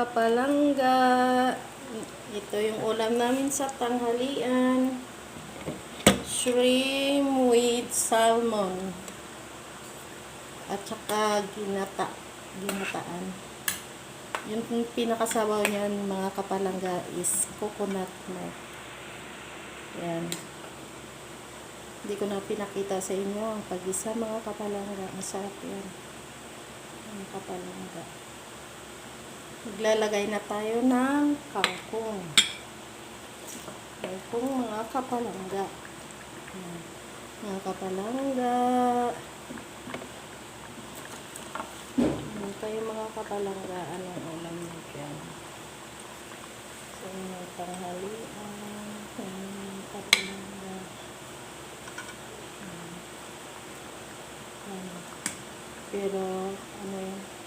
kapalangga. Ito yung ulam namin sa tanghalian. Shrimp with salmon. At saka ginata. Ginataan. Yung pinakasabaw niyan mga kapalangga is coconut milk. Yan. Hindi ko na pinakita sa inyo ang pag-isa mga kapalangga. Masarap yan. Mga kapalangga. Maglalagay na tayo ng kangkong. Kangkong mga kapalangga. Mga kapalangga. Yan tayo mga kapalangga. Anong ulam nyo dyan? Sa inyong tanghalian. Yan, kapalangga. Yan. Yan. Pero, ano yun?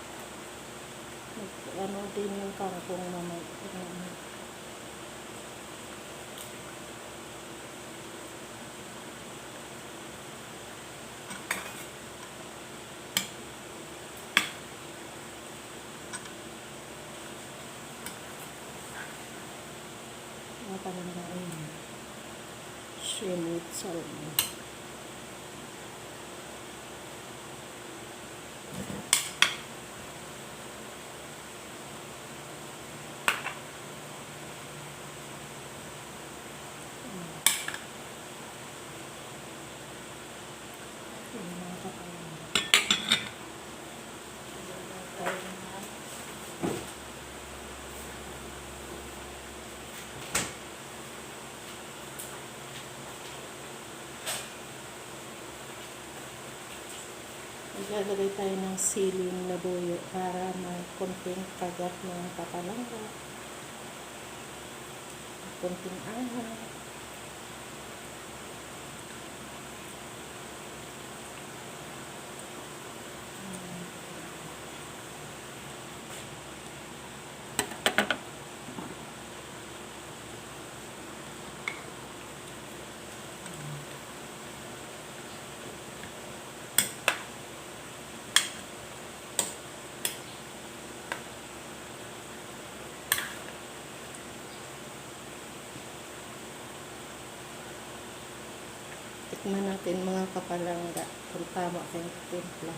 Ano din yung kangkong na may mga palangga ayun. Shrimp with salmon. Ayun, mga kapalangga. Tayo na. Maglalagay tayo ng siling na buyo para may konting kagat ng kapalangga. Konting ahas. Tikman natin mga kapalangga kung tama kayong timpla.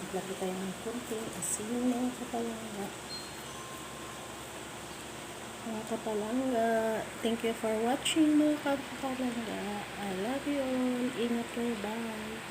Maglagay tayo ng konting asin mga kapalangga. Mga kapalangga, thank you for watching mga kapalangga. I love you all. Ingat kayo. Bye.